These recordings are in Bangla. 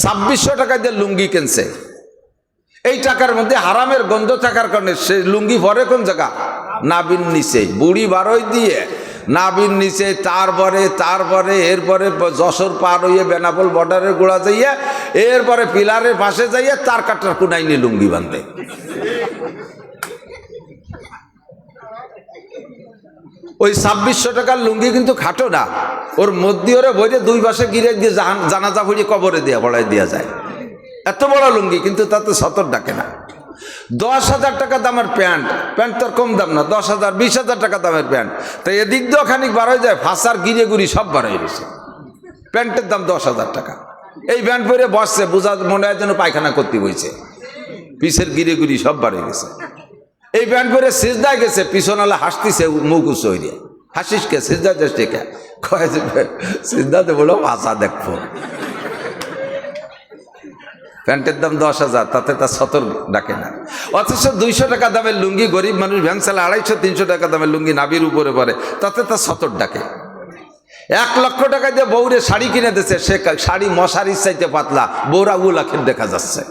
ছাব্বিশশো টাকা দিয়ে লুঙ্গি কিনছে। এই টাকার মধ্যে হারামের গন্ধ থাকার কারণে সে লুঙ্গি ভরে কোন জায়গা? নাবিন নিচে। বুড়ি বারোই দিয়ে নাবিন নিচে, তারপরে তারপরে, এরপরে যশোর পার হইয়ে বেনাপোল বর্ডারের গোড়া যাইয়া, এরপরে পিলারের পাশে যাইয়া তার কাটার কুনাইনি লুঙ্গি বাঁধে। ওই ছাব্বিশশো টাকার লুঙ্গি কিন্তু খাটো না। ওর মধ্যে ওরে বইরে দুই পাশে গিরে দিয়ে জানাজা ভরিয়ে কবরে দেওয়া বড়াই দেওয়া যায়। এত বড় লুঙ্গি, কিন্তু তাতে সতর ডাকে না। দশ হাজার টাকা দামের প্যান্ট। প্যান্ট তোর কম দাম না, দশ হাজার, বিশ হাজার টাকা দামের প্যান্ট। তো এদিক দিয়েও খানিক বার হয়ে যায়, ফাঁসার গিরে গুড়ি সব বার হয়ে গেছে। প্যান্টের দাম দশ হাজার টাকা। এই প্যান্ট পরে বসছে, বোঝা মনে হয় যেন পায়খানা করতে বইছে। পিসের গিরে গুড়ি সব বার হয়ে গেছে। এই প্যান্ট পরে সিজদায় গেছে পিছনালা হাসতিছে, মুখ উঁচু হাসিস কে? সিজদা যাচ্ছে কে? কয় সিজদাতে বলো, ভাষা দেখব। প্যান্টের দাম দশ হাজার, তাতে তার সতর ডাকে না। অথচ দুইশো টাকা দামের লুঙ্গি গরিব মানুষ ভ্যান চালে আড়াইশো, তিনশো টাকা দামের লুঙ্গি নাবির উপরে পড়ে তাতে তার সতর ডাকে। এক লক্ষ টাকা দিয়ে বউরে শাড়ি কিনে দিচ্ছে সে শাড়ি মশারির চাইতে পাতলা, বউরা উলাখের দেখা যাচ্ছে।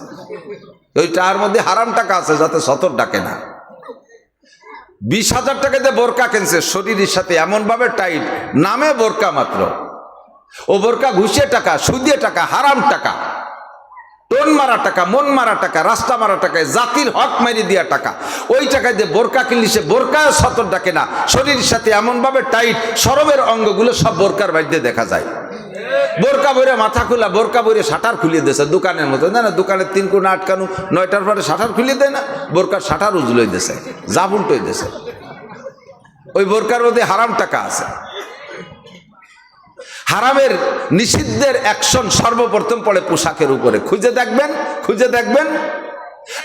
ওই টার মধ্যে হারাম টাকা আছে, যাতে সতর ডাকে না। বিশ হাজার টাকা দিয়ে বোরকা কিনছে, শরীরের সাথে এমনভাবে টাইট, নামে বোরকা মাত্র। ও বোরকা ঘুষিয়ে টাকা সুদিয়ে টাকা, হারাম টাকা। টোন মারা টাকা, মন মারা টাকা, রাস্তা মারা টাকায় জাতির হক মেরে দেওয়া টাকা। ওই টাকায় দিয়ে বোরকা কিনলি, সে বোরকায় সতর ডাকে না। শরীরের সাথে এমনভাবে টাইট, সরবের অঙ্গগুলো সব বোরকার বাড়িতে দেখা যায়। বোরকা বইরে মাথা খোলা, বোরকা বইরে শাটার খুলিয়ে দিয়েছে দোকানের মতো। না দোকানের তিন কোনা আটকানো নয়টার পরে শাটার খুলিয়ে দেয় না, বোরকার শাটার উজলই দিয়েছে, যা উল্টোই দিয়েছে। ওই বোরকার মধ্যে হারাম টাকা আছে। হারামের নিষিদ্ধের অ্যাকশন সর্বপ্রথম পড়ে পোশাকের উপরে। খুঁজে দেখবেন খুঁজে দেখবেন।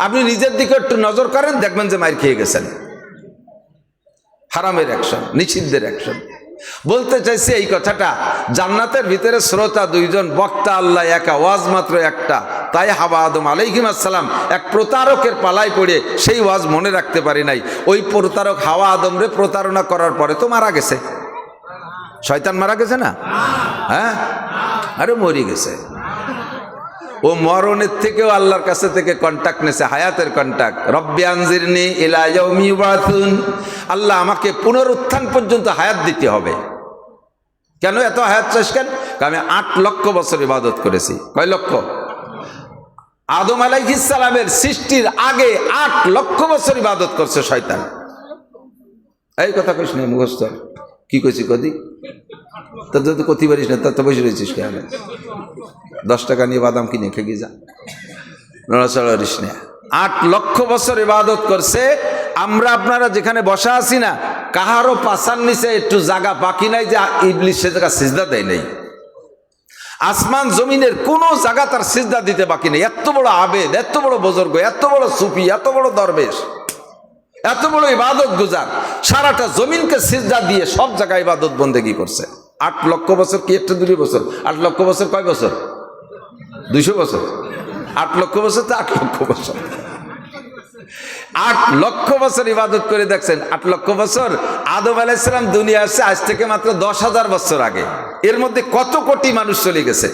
আপনি নিজের দিকে একটু নজর করেন, দেখবেন যে মার খেয়ে গেছেন। হারামের অ্যাকশন, নিষিদ্ধের অ্যাকশন। বলতে চাইছি এই কথাটা, জান্নাতের ভিতরে শ্রোতা দুইজন, বক্তা আল্লাহ একা, ওয়াজ মাত্র একটা। তাই হাবা আদম আলাইহিম আসসালাম এক প্রতারকের পালায় পড়ে সেই ওয়াজ মনে রাখতে পারি নাই। ওই প্রতারক হাওয়া আদমরে প্রতারণা করার পরে তো মারা গেছে। শয়তান মারা গেছে না? হ্যাঁ? আরে মরি গেছে। ও মরণের থেকেও আল্লাহর কাছে থেকে কন্ট্যাক্ট নেছে হায়াতের কন্ট্যাক্ট রব্বি আনজিরনি ইলা ইয়াউমি আল্লাহ আমাকে পুনরুত্থান পর্যন্ত হায়াত দিতে হবে। কেন এত হায়াত চাস কেন? আমি আট লক্ষ বছর ইবাদত করেছি। কয় লক্ষ? আদম আলাইহিসসালামের সৃষ্টির আগে আট লক্ষ বছর ইবাদত করছে শয়তান। এই কথা কইস মুখস্থ। কি কইছি কদি? তা তো কতি পারিস না, তা তো বসে রয়েছিস কেন? দশ টাকা নিয়ে বাদাম কিনে খেয়ে যা। নড়াচড়া করিস না। আট লক্ষ বছর ইবাদত করছে, আমরা আপনারা যেখানে বসা আছি না, কাহারও পাশার নিচে একটু জাগা বাকি নাই যে ইবলিশ সে জায়গা সিজদা দেয় নাই। আসমান জমিনের কোনো জায়গা তার সিজদা দিতে বাকি নেই। এত বড় আবেদ, এত বড় বুজুর্গ, এত বড় সুফি, এত বড় দরবেশ। এত বড় ইবাদত গুজার। সারাটা জমিনকে সিজদা দিয়ে সব জায়গায় ইবাদত বন্দেগি করছে। আট লক্ষ বছর কি একটা দুই বছর? আট লক্ষ বছর কয় বছর? দুইশো বছর। আট লক্ষ বছর তো আট লক্ষ বছর। আট লক্ষ বছর ইবাদত করে দেখছেন। আট লক্ষ বছর আদম আলাইসালাম দুনিয়া আসছে আজ থেকে মাত্র দশ হাজার বছর আগে। এর মধ্যে কত কোটি মানুষ চলে গেছে?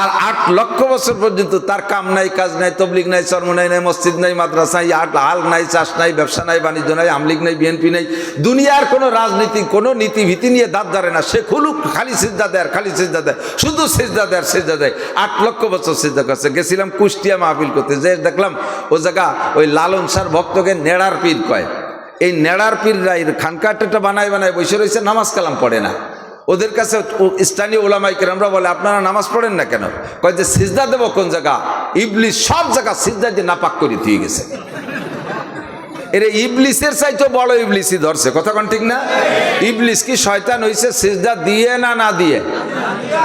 আর আট লক্ষ বছর পর্যন্ত তার কাম নাই, কাজ নাই, তবলিগ নাই চর্ম নাই নাই মসজিদ নাই, মাদ্রাসা নাই, আট হাল নাই, চাষ নাই, ব্যবসা নাই, বাণিজ্য নাই আমলিগ নাই, বিএনপি নাই, দুনিয়ার কোনো রাজনীতি, কোনো নীতি ভীতি নিয়ে দাঁত ধরে না। সে খুলুক, খালি সিজদা দেয়, খালি সিজদা দেয়, শুধু সিজদা দেয় সিজদা দেয়। আট লক্ষ বছর সিজদা করছে। গেছিলাম কুষ্টিয়া মাহফিল করতে, যে দেখলাম, ও জায়গা, ওই লালন সার ভক্তকে নেড়ার পীর কয়। এই নেড়ার পীররা এই খানকাটা বানায় বানায় বসে রয়েছে, নামাজ কালাম পড়ে না। ওদের কাছে স্থানীয় ওলামাইকে আমরা বলে, আপনারা নামাজ পড়েন না কেন? কয় যে, সিজদা দেবো কোন জায়গা? ইবলিস সব জায়গা সিজদা দিয়ে নাপাক করে দিয়ে গেছে। এর ইবলিসের চাইতে বড় ইবলিসই ধরছে। কথা কোন ঠিক না? ইবলিস কি শয়তান হইছে? সিজদা দিয়ে না না দিয়ে?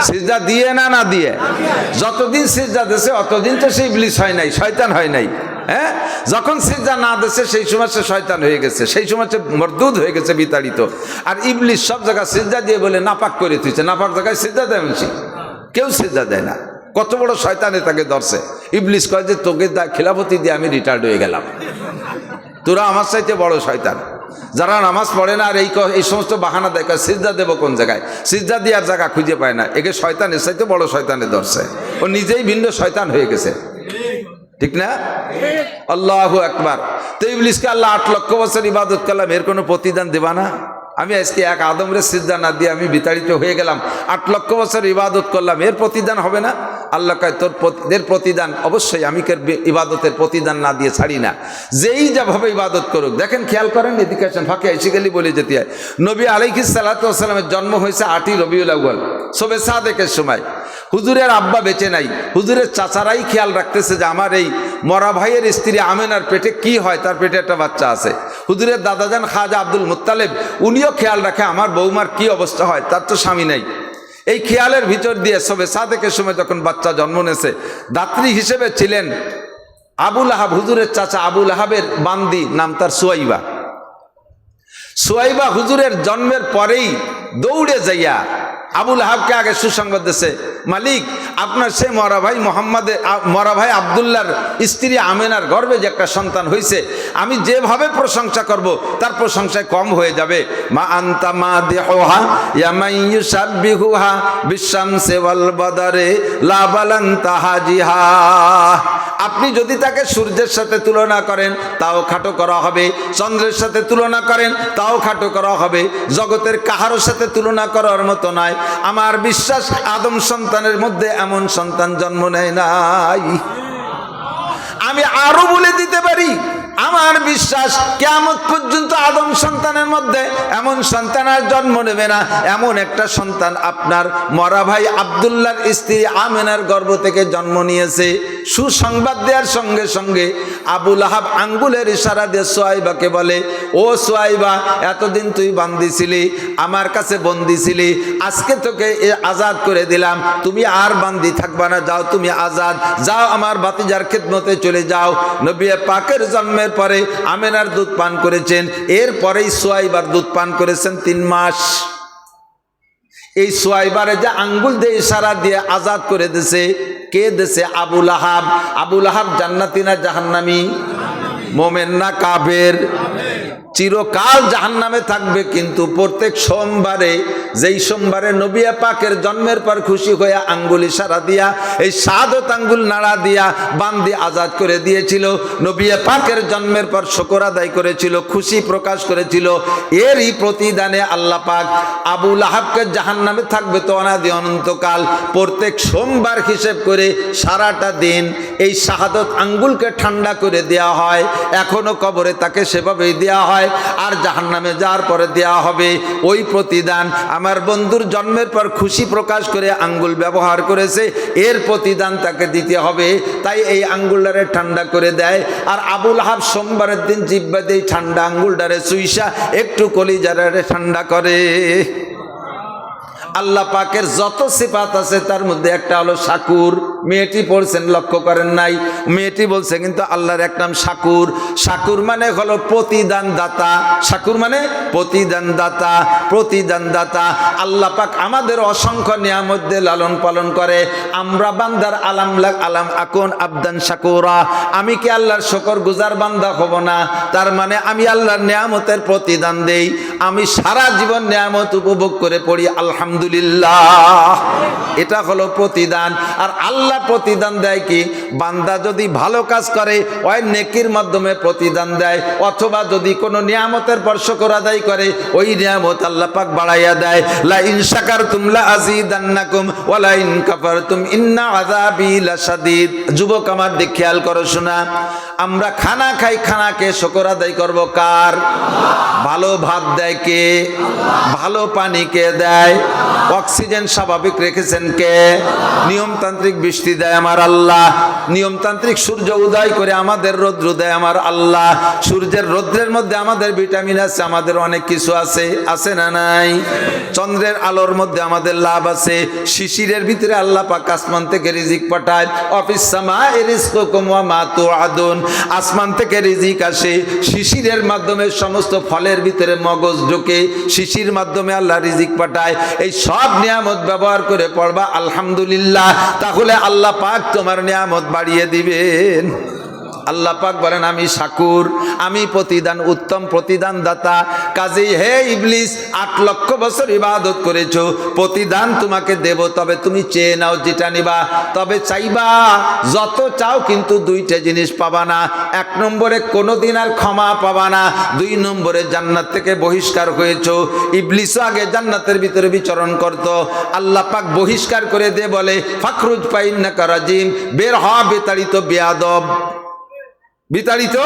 সিজদা দিয়ে না না দিয়ে? যতদিন সিজদা দেশে অতদিন তো সে ইবলিস হয় নাই, শয়তান হয় নাই। হ্যাঁ? যখন সিজদা না দেশে সেই সময় সে শয়তান হয়ে গেছে। সেই সময় সে মরদুদ হয়ে গেছে বিতাড়িত। আর ইবলিস সব জায়গায় সিজদা দিয়ে বলে, নাপাক করে তুইছে নাপাক জায়গায় সিজদা দেয় কেউ সিজদা দেয় না। কত বড় শয়তানে তাকে ধরছে। ইবলিস কয় যে, তোকে খিলাফতি দিয়ে আমি রিটায়ার্ড হয়ে গেলাম। তোরা আমার চাইতে বড় শয়তান। যারা নামাজ পড়ে না, আর এই এই সমস্ত বাহানা দেয় সিজদা দেবো কোন জায়গায়? সিজদা দেওয়ার জায়গা খুঁজে পায় না। একে শয়তানের চাইতে বড় শয়তানে ধরছে। ও নিজেই ভিন্ন শয়তান হয়ে গেছে। ঠিক না? আল্লাহ একবার তো ইবলিসকে আল্লাহ আট লক্ষ বছর ইবাদত করলাম, এর কোনো প্রতিদান দেবা না? আমি আজকে এক আদমরে সিদ্ধা না দিয়ে আমি বিতাড়িত হয়ে গেলাম। আট লক্ষ বছর ইবাদত করলাম, এর প্রতিদান হবে না? আল্লাহ কয়, তোর এর প্রতিদান অবশ্যই আমি ইবাদতের প্রতিদান না দিয়ে ছাড়ি না। যেই যাভাবে ইবাদত করুক, দেখেন খেয়াল করেন এদিকে ফাঁকে এসে গেলে বলে যেতে হয়। নবী আলাইকি সাল্লাতামের জন্ম হয়েছে আটই রবিউল আউ্বাল সবে সাদেকের সময়। হুজুরের আব্বা বেঁচে নাই। হুজুরের চাচারাই খেয়াল রাখতেছে যে আমার এই মরা ভাইয়ের স্ত্রী আমেনার পেটে কি হয়, তার পেটে একটা বাচ্চা আছে। হুজুরের দাদা দাদাজান খাজা আব্দুল মুত্তালেব, উনিও খেয়াল রাখে আমার বৌমার কি অবস্থা হয়, তার তো স্বামী নাই। এই খেয়ালের ভিতর দিয়ে সবে সাদেকের সময় যখন বাচ্চা জন্ম নেছে, দাত্রী হিসেবে ছিলেন আবুল আহাব হুজুরের চাচা আবুল আহাবের বান্দি, নাম তার সোয়াইবা। সোয়াইবা হুজুরের জন্মের পরেই দৌড়ে যাইয়া আবুল আহাবকে আগে সুসংবাদ দিছে। মালিক, আপনার সে মরা ভাই মোহাম্মদের আ- মরা ভাই আবদুল্লার স্ত্রী আমেনার গর্বে যে একটা সন্তান হয়েছে আমি যেভাবে প্রশংসা করব, তার প্রশংসায় কম হয়ে যাবে। মা আন্তা মা দেহা ইয়ামাইয়ু সাব্বিহুহা বিশামসে ওয়াল বাদারে লাবালান তাহাজিহা আপনি যদি তাকে সূর্যের সাথে তুলনা করেন, তাও খাটো করা হবে। চন্দ্রের সাথে তুলনা করেন, তাও খাটো করা হবে। জগতের কাহারোর সাথে তুলনা করার মতো নয় আমার বিশ্বাস, আদম সন্তানের মধ্যে এমন সন্তান জন্ম নেয় নাই। আমি আরও বলে দিতে পারি আমার বিশ্বাস কেমন পর্যন্ত আদম সন্তানের মধ্যে এমন সন্তান আর জন্ম নেবে না। এমন একটা সন্তান আপনার মরা ভাই আবদুল্লার স্ত্রী আমেনার গর্ভ থেকে জন্ম নিয়েছে। সুসংবাদ দেওয়ার সঙ্গে সঙ্গে আবুল আহাব আঙ্গুলের ইশারা দিয়ে সোয়াইবাকে বলে, ও সোয়াইবা, এতদিন তুই বান্দি ছিলি, আমার কাছে বন্দি ছিলি, আজকে তোকে এ আজাদ করে দিলাম। তুমি আর বান্দি থাকবা না, যাও তুমি আজাদ, যাও আমার বাতিজার খেদমতে চলে যাও। নবী পাকের জন্মের পরে আমেনার দুধ পান করেছেন। এরপরেই সোয়াইবার দুধ পান করেছেন তিন মাস। এই সোয়াইবারে যে আঙ্গুল দিয়ে ইশারা দিয়ে আজাদ করে দিছে, কে দেশে আবুল আহাব আবুল আহাব জান্নাতি না জাহান্নামি? মোমেন না কাবের চিরকাল জাহান্নামে থাকবে, কিন্তু প্রত্যেক সোমবারে, যেই সোমবারে নবিয়া পাকের জন্মের পর খুশি হয়ে আঙ্গুল সারা দিয়া, এই সাদত আঙ্গুল নাড়া দিয়া বান্দি আজাদ করে দিয়েছিল নবিয়া পাকের জন্মের পর শকর আদায় করেছিল, খুশি প্রকাশ করেছিল, এরই প্রতিদানে আল্লাহ পাক আবুল আহাবকে জাহান্নামে থাকবে তো অনাদি অনন্তকাল, প্রত্যেক সোমবার হিসেব করে সারাটা দিন এই শাহাদত আঙ্গুলকে ঠান্ডা করে দেয়া হয়, এখনও কবরে তাকে সেভাবেই দেয়া হয় আর জাহান নামে যাওয়ার পরে দেয়া হবে ওই প্রতিদান। আমার বন্ধুর জন্মের পর খুশি প্রকাশ করে আঙ্গুল ব্যবহার করেছে, এর প্রতিদান তাকে দিতে হবে। তাই এই আঙ্গুলটারে ঠান্ডা করে দেয়। আর আবুল হাব সোমবারের দিন জিব্বা দিয়ে ঠান্ডা আঙ্গুলটারে সুইসা একটু কলিজারে ঠান্ডা করে। আল্লাহ পাকের যত সিফাত আছে তার মধ্যে একটা হলো শাকুর। মেয়েটি পড়ছেন, লক্ষ্য করেন নাই। মেয়েটি বলছে কিন্তু আল্লাহর এক নাম শাকুর। শাকুর মানে হলো প্রতিদান দাতা শাকুর মানে প্রতিদান দাতা প্রতিদান দাতা আল্লাহ পাক আমাদের অসংখ্য নিয়ামত দিয়ে লালন পালন করে। আমরা বান্দার আলাম লাগ আলাম আকুন আবদান শাকুরা। আমি কি আল্লাহর শকর গুজার বান্দা হব না? তার মানে আমি আল্লাহর নিয়ামতের প্রতিদান দেই। আমি সারা জীবন নিয়ামত উপভোগ করে পড়ি, আলহামদুলিল্লাহ। এটা হলো প্রতিদান। আর আল্লাহ প্রতিদান দেয় কি? বান্দা যদি ভালো কাজ করে, ওই নেকির মাধ্যমে প্রতিদান দেয়, অথবা যদি কোনো নিয়ামতের পর শকর আদায় করে, ওই নিয়ামত আল্লাহ পাক বাড়াইয়া দেয়। লা ইন শাকারতুম লা আযীদান্নাকুম ওয়া লা ইন কাফারতুম ইন্না আযাবি লাশাদীদ। যুবক আমার দিক খেয়াল করো শোনা। আমরা খানা খাই, খানাকে শকর আদায় করব কার? ভালো ভাত দেয় কে? ভালো পানি কে দেয়? অক্সিজেন স্বাভাবিক রেখেছেন কে? নিয়মতান্ত্রিক বৃষ্টি দেয় আমার আল্লাহ। নিয়মতান্ত্রিক সূর্য উদয় করে আমাদের রৌদ্র দেয় আমার আল্লাহ। সূর্যের রৌদ্রের মধ্যে আমাদের ভিটামিন আছে, আমাদের অনেক কিছু আছে। আছে না নাই? চন্দ্রের আলোর মধ্যে আমাদের লাভ আছে। শিশিরের ভিতরে আল্লাহ পাক আসমান থেকে রিজিক পাঠায়। অফিস সামা এরিসকম মা আদন আসমান থেকে রিজিক আসে। শিশিরের মাধ্যমে সমস্ত ফলের ভিতরে মগজ ঢোকে। শিশির মাধ্যমে আল্লাহ রিজিক পাঠায়। এই সব নিয়ামত ব্যবহার করে পড়বা আলহামদুলিল্লাহ তাহলে আল্লাহ পাক তোমার নিয়ামত বাড়িয়ে দিবেন। আল্লাহ পাক বলেন, আমি শাকুর আমি প্রতিদান, উত্তম প্রতিদান দাতা কাজেই হে ইবলিস, আট লক্ষ বছর ইবাদত করেছ। প্রতিদান তোমাকে দেব, তবে তুমি চেয়ে নাও যেটা নিবা। তবে চাইবা, যত চাও কিন্তু দুইটা জিনিস পাবা না। এক নম্বরে কোনোদিন আর ক্ষমা পাবা না। দুই নম্বরে জান্নাত থেকে বহিষ্কার হয়েছো। ইবলিসও আগে জান্নাতের ভিতরে বিচরণ করত। আল্লাহ পাক বহিষ্কার করে দে বলে ফাকরুজ পাইন না কারাজিম বের হ, বেতাড়িত বেয়াদব। বিতাড়িত?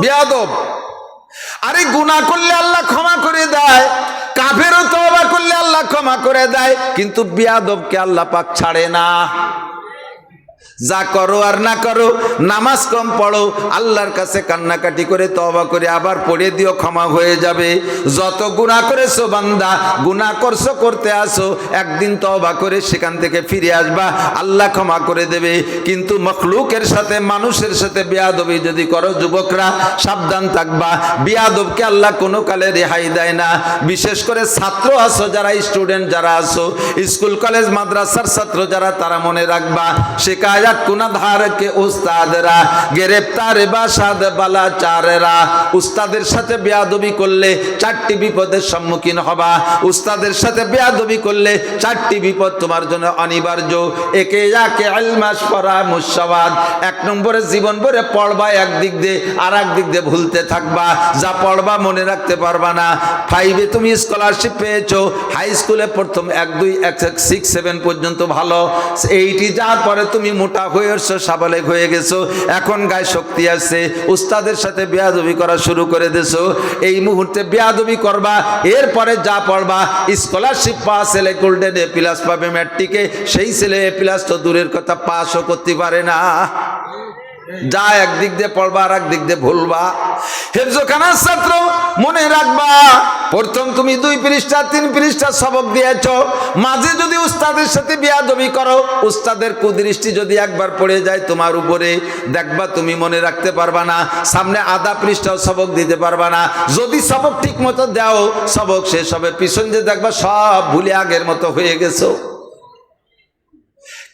বেয়াদব। আরে গুণা করলে আল্লাহ ক্ষমা করে দেয়, কাফেরও তবা করলে আল্লাহ ক্ষমা করে দেয়, কিন্তু বেয়াদবকে আল্লাহ পাক ছাড়ে না। যা করো আর না করো, নামাজ কম পড়ো, আল্লাহর কাছে কান্নাকাটি করে তবা করে আবার পড়ে দিও, ক্ষমা হয়ে যাবে। যত গুণা করেছ বান্দা গুণা করছ, করতে আসো, একদিন তবা করে সেখান থেকে ফিরে আসবা, আল্লাহ ক্ষমা করে দেবে। কিন্তু মখলুকের সাথে, মানুষের সাথে বেয়াদবি যদি করো, যুবকরা, সাবধান থাকবা। বেয়াদবকে আল্লাহ কোনো কালে রেহাই দেয় না। বিশেষ করে ছাত্র আসো যারা, স্টুডেন্ট যারা আসো স্কুল, কলেজ, মাদ্রাসার ছাত্র যারা, তারা মনে রাখবা শিকায়ত উস্তাদরা উস্তাদের সাথে বেয়াদবি করলে চারটি বিপদের সম্মুখীন হবা। উস্তাদের সাথে বেয়াদবি করলে চারটি বিপদ তোমার জন্য অনিবার্য। একে যাকে আলমাস পড়া মুসাবাদ এক নম্বরে জীবন ভরে পড়বা একদিক দিয়ে আর এক দিক দিয়ে ভুলতে থাকবা। যা পড়বা মনে রাখতে পারবা না। ফাইভে তুমি স্কলারশিপ পেয়েছ। হাই স্কুলে প্রথম এক, দুই, এক সিক্স সেভেন পর্যন্ত ভালো। এইটি যাওয়ার পরে তুমি মোটা হয়ে এসছো সাবালেক হয়ে গেছো, এখন গায়ে শক্তি আছে, উস্তাদের সাথে বেয়াদবি করা শুরু করে দিছো, এই মুহূর্তে বেয়াদবি করবা, এরপরে যা পড়বা স্কলারশিপ পাস ছেলে গোল্ডেন এ প্লাস পাবে ম্যাট্রিকে সেই ছেলে এ প্লাস তো দূরের কথা পাসও করতে পারে না। যা একদিক দিয়ে পড়বা আর একদিক দিয়ে ভুলবা। হেফজোখানার ছাত্র মনে রাখবা, প্রথম তুমি দুই পৃষ্ঠা, তিন পৃষ্ঠা সবক দিয়েছ। মাঝে যদি উস্তাদের সাথে বিয়াদবি করো, উস্তাদের কুদৃষ্টি যদি একবার পড়ে যায় তোমার উপরে, দেখবা তুমি মনে রাখতে পারবা না, সামনে আধা পৃষ্ঠাও সবক দিতে পারবা না। যদি সবক ঠিক মতো দাও, সবক শেষ হবে। পিছন যে দেখবা সব ভুলে আগের মতো হয়ে গেছো।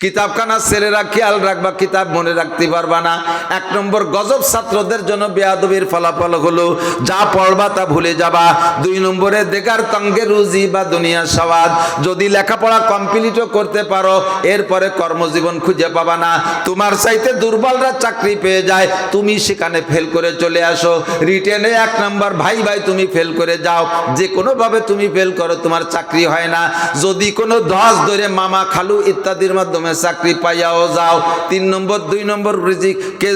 কিতাবখানা ছেলেরা খেয়াল রাখবা, কিতাব মনে রাখতে পারবা না। এক নম্বর, গজব ছাত্রদের জন্য বেয়াদবির ফলাফল হলো, যা পড়বা তা ভুলে যাবা। দুই নম্বরে দেখার তঙ্গে রুজি বা দুনিয়া সবাদ যদি লেখাপড়া কমপ্লিটও করতে পারো, এরপরে কর্মজীবন খুঁজে পাবা না। তোমার চাইতে দুর্বলরা চাকরি পেয়ে যায়, তুমি সেখানে ফেল করে চলে আসো। রিটেনে এক নম্বর, ভাই ভাই তুমি ফেল করে যাও। যে কোনোভাবে তুমি ফেল করো, তোমার চাকরি হয় না। যদি কোনো ধস ধরে মামা খালু ইত্যাদির মাধ্যমে চাকরি পাইয়াও যাও। তিন নম্বর, দুই নম্বর রিজিক, কে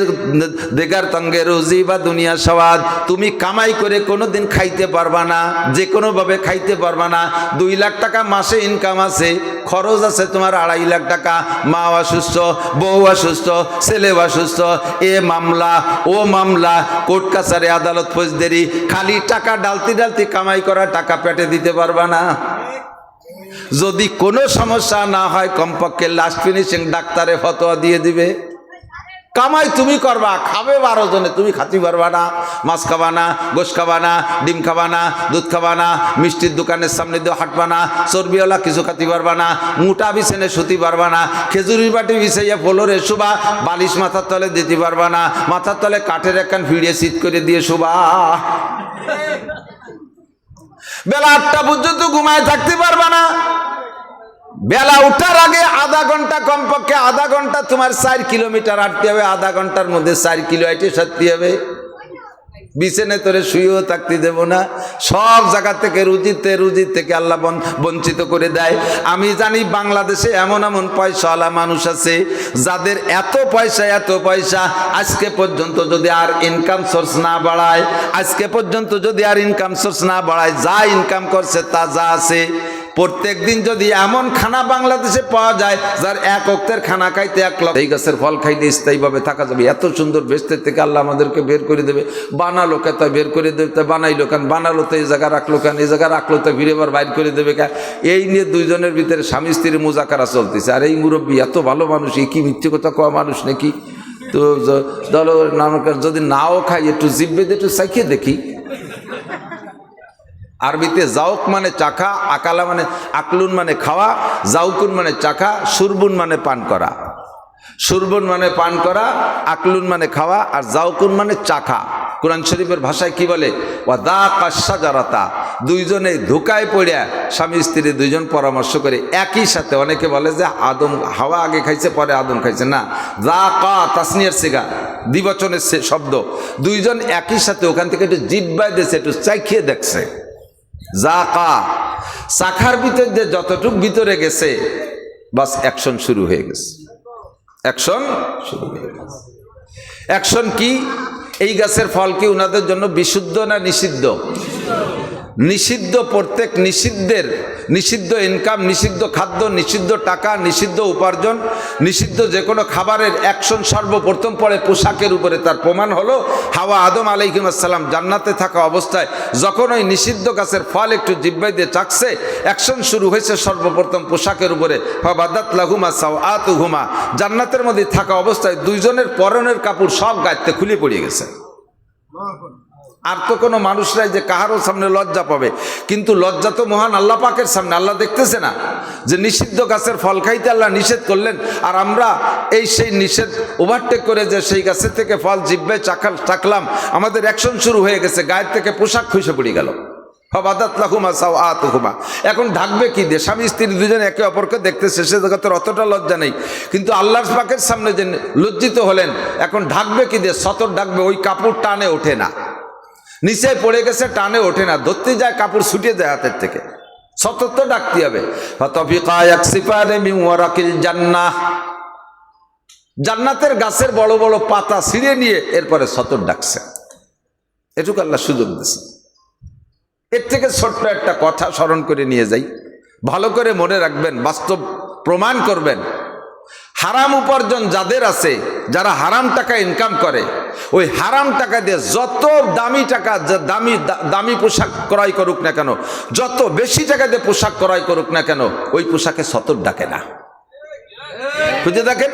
দেখার তঙ্গে রুজি বা দুনিয়া সবাদ তুমি কামাই করে কোনোদিন খাইতে পারবা না যে কোনোভাবে খাইতে পারবা না। দুই লাখ টাকা মাসে ইনকাম আছে, খরচ আছে তোমার আড়াই লাখ টাকা মা অসুস্থ, বউ অসুস্থ ছেলে অসুস্থ। এ মামলা, ও মামলা, কোর্ট কাছারি আদালত ফৌজদারি, খালি টাকা ডালতি ডালতি কামাই করা টাকা পেটে দিতে পারবা না। যদি কোনো সমস্যা না হয়, কমপক্ষে লাস্ট ফিনিশিং ডাক্তারে ফতোয়া দিয়ে দিবে। কামাই তুমি করবা, খাবে বারো জনে, তুমি খাতি পারবা না, মাছ খাবা না, গোশ খাবা না, ডিম খাবা না, দুধ খাবা না, মিষ্টির দোকানের সামনে দিয়ে হাঁটবা না, চর্বিওয়ালা কিছু খাতি পারবা না, মোটা বিছানে শুতি পারবা না, খেজুরির বাটি বিছাইয়া ফলোরে শুবা, বালিশ মাথার তলে দিতে পারবা না, মাথার তলে কাঠের একখান ভিড়িয়ে শীত করে দিয়ে শুবা। বেলা আটটা পর্যন্ত ঘুমায় থাকতে পারবা না। বেলা উঠার আগে আধা ঘণ্টা কমপক্ষে আধা ঘণ্টা তোমার চার কিলোমিটার হাঁটতে হবে, আধা ঘণ্টার মধ্যে চার কিলো হাঁটে সারতে হবে। বিছানে তোরে শুয়েও থাকতে দেবো না। সব জায়গা থেকে রুজিতে রুজির থেকে আল্লাহ বঞ্চিত করে দেয়। আমি জানি বাংলাদেশে এমন এমন পয়সাওয়ালা মানুষ আছে, যাদের এত পয়সা এত পয়সা আজকে পর্যন্ত যদি আর ইনকাম সোর্স না বাড়ায়, আজকে পর্যন্ত যদি আর ইনকাম সোর্স না বাড়ায়, যা ইনকাম করছে তা যা আছে প্রত্যেক দিন যদি এমন খানা বাংলাদেশে পাওয়া যায়, যার এক অক্তের খানা খাইতে এক লক্ষ এই গাছের ফল খাইতে স্থায়ীভাবে থাকা যাবে। এত সুন্দর বেস্তের থেকে আল্লাহ আমাদেরকে বের করে দেবে। বানালো কে তা বের করে দেবে, তা বানাইলো কেন? বানালো তো এই জায়গা রাখল কেন? এই জায়গা রাখল তো ফিরে আবার বাইর করে দেবে কেন? এই নিয়ে দুইজনের ভিতরে স্বামী স্ত্রীর মোজাকারা চলতেছে। আর এই মুরব্বী এত ভালো মানুষ এই কি মিথ্যে কথা কওয়া মানুষ নাকি? তো নামক যদি নাও খাই একটু জিব্বে দিয়ে একটু চাখিয়ে দেখি। আরবিতে জাউক মানে চাখা, আকালা মানে আকলুন মানে খাওয়া জাউকুন মানে চাখা, সুরবুন মানে পান করা। সুরবন মানে পান করা, আকলুন মানে খাওয়া, আর জাউকুন মানে চাখা। কোরআন শরীফের ভাষায় কি বলে? ওয়া দা কাশা জারাতা দুইজনে ধোকায় পড়িয়া স্বামী স্ত্রী দুইজন পরামর্শ করে একই সাথে। অনেকে বলে যে আদম হাওয়া আগে খাইছে, পরে আদম খাইছে। না দা কা তাসনিয়ার সিগা, দ্বিবচনের শব্দ। দুইজন একই সাথে ওখান থেকে একটু জিব্বায় দিয়েছে, একটু চাইখিয়ে দেখছে। যা কা শাখার ভিতর যে যতটুক ভিতরে গেছে, বাস অ্যাকশন শুরু হয়ে গেছে। অ্যাকশন শুরু হয়ে গেছে। অ্যাকশন কি? এই গাছের ফল কি ওনাদের জন্য বিশুদ্ধ না নিষিদ্ধ? নিষিদ্ধ প্রত্যেক নিষিদ্ধের, নিষিদ্ধ ইনকাম নিষিদ্ধ খাদ্য, নিষিদ্ধ টাকা, নিষিদ্ধ উপার্জন, নিষিদ্ধ যে কোনো খাবারের অ্যাকশন সর্বপ্রথম পড়ে পোশাকের উপরে। তার প্রমাণ হলো, হাওয়া আদম আলাইকুম আসসালাম জান্নাতে থাকা অবস্থায় যখন ওই নিষিদ্ধ গাছের ফল একটু জিব্বাই দিয়ে চাকছে অ্যাকশন শুরু হয়েছে সর্বপ্রথম পোশাকের উপরে। বাদাত লাহুমা সাও আত ঘুমা জান্নাতের মধ্যে থাকা অবস্থায় দুইজনের পরনের কাপড় সব গাইতে খুলে পড়ে গেছে। আর তো কোনো মানুষরাই যে কাহারও সামনে লজ্জা পাবে। কিন্তু লজ্জা তো মহান আল্লাহ পাকের সামনে, আল্লাহ দেখতেছে না। যে নিষিদ্ধ গাছের ফল খাইতে আল্লাহ নিষেধ করলেন, আর আমরা এই সেই নিষেধ ওভারটেক করে যে সেই গাছের থেকে ফল জিব্বে চাকাল চাকলাম, আমাদের অ্যাকশন শুরু হয়ে গেছে, গায়ের থেকে পোশাক খুঁজে পড়ে গেল। এখন ঢাকবে কি দিয়ে? স্বামী স্ত্রী দুজনে একে অপরকে দেখতে শেষে জগতের অতটা লজ্জা নেই। কিন্তু আল্লাহর পাকের সামনে যে লজ্জিত হলেন, এখন ঢাকবে কি দিয়ে? সতর ঢাকবে, ওই কাপড় টানে ওঠে না। নিচে পড়ে গেছে, টানে ওঠে না। ধরতে যায়, কাপড় ছুটে যায় হাতের থেকে। সতর তো ডাকতে হবে। জান্নাতের গাছের বড় বড় পাতা ছিঁড়ে নিয়ে এরপরে সতর ডাকছে। এটুকু আল্লাহ সুযোগ দিচ্ছে এর থেকে ছোট্ট একটা কথা স্মরণ করে নিয়ে যাই। ভালো করে মনে রাখবেন, বাস্তব প্রমাণ করবেন। হারাম উপার্জন যাদের আছে, যারা হারাম টাকা ইনকাম করে, ওই হারাম টাকা দিয়ে যত দামি টাকা দামি দামি পোশাক ক্রয় করুক না কেন, যত বেশি টাকা দিয়ে পোশাক ক্রয় করুক না কেন, ওই পোশাকে সতর ডাকে না। খুঁজে দেখেন?